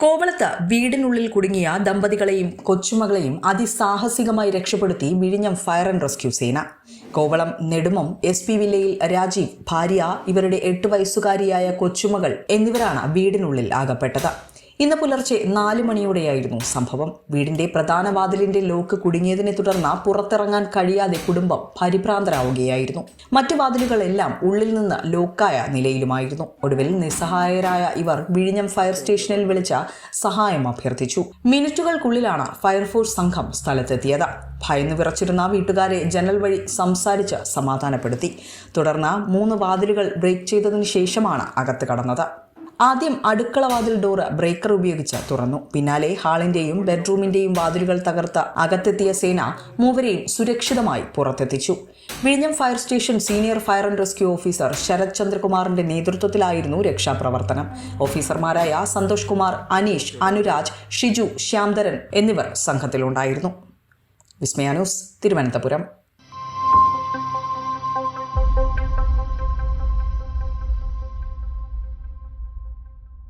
കോവളത്ത് വീടിനുള്ളിൽ കുടുങ്ങിയ ദമ്പതികളെയും കൊച്ചുമകളെയും അതിസാഹസികമായി രക്ഷപ്പെടുത്തി വിഴിഞ്ഞം ഫയർ ആൻഡ് റെസ്ക്യൂ സേന. കോവളം നെടുമം എസ് പി വില്ലയിൽ രാജീവ് ഭാര്യ ഇവരുടെ എട്ട് വയസ്സുകാരിയായ കൊച്ചുമകൾ എന്നിവരാണ് വീടിനുള്ളിൽ അകപ്പെട്ടത് ഇന്ന് പുലർച്ചെ നാല് മണിയോടെയായിരുന്നു സംഭവം. വീടിന്റെ പ്രധാന വാതിലിന്റെ ലോക്ക് കുടുങ്ങിയതിനെ തുടർന്ന് പുറത്തിറങ്ങാൻ കഴിയാതെ കുടുംബം പരിഭ്രാന്തരാവുകയായിരുന്നു. മറ്റു വാതിലുകളെല്ലാം ഉള്ളിൽ നിന്ന് ലോക്കായ നിലയിലുമായിരുന്നു. ഒടുവിൽ നിസ്സഹായരായ ഇവർ വിഴിഞ്ഞം ഫയർ സ്റ്റേഷനിൽ വിളിച്ച സഹായം അഭ്യർത്ഥിച്ചു. മിനിറ്റുകൾക്കുള്ളിലാണ് ഫയർഫോഴ്സ് സംഘം സ്ഥലത്തെത്തിയത്. ഭയന്നു വിറച്ചിരുന്ന വീട്ടുകാരെ ജനൽ വഴി സംസാരിച്ച് സമാധാനപ്പെടുത്തി. തുടർന്ന് മൂന്ന് വാതിലുകൾ ബ്രേക്ക് ചെയ്തതിനു ശേഷമാണ് അകത്ത് കടന്നത്. ആദ്യം അടുക്കള വാതിൽ ഡോറ് ബ്രേക്കർ ഉപയോഗിച്ച് തുറന്നു. പിന്നാലെ ഹാളിന്റെയും ബെഡ്റൂമിന്റെയും വാതിലുകൾ തകർത്ത് അകത്തെത്തിയ സേന മൂവരെയും സുരക്ഷിതമായി പുറത്തെത്തിച്ചു. വിഴിഞ്ഞം fire station senior fire and rescue officer Sarath ചന്ദ്രകുമാറിന്റെ നേതൃത്വത്തിലായിരുന്നു രക്ഷാപ്രവർത്തനം. ഓഫീസർമാരായ സന്തോഷ് കുമാർ അനീഷ് അനുരാജ് ഷിജു ശ്യാംധരൻ എന്നിവർ സംഘത്തിലുണ്ടായിരുന്നു. വിസ്മയാനൂസ് തിരുവനന്തപുരം.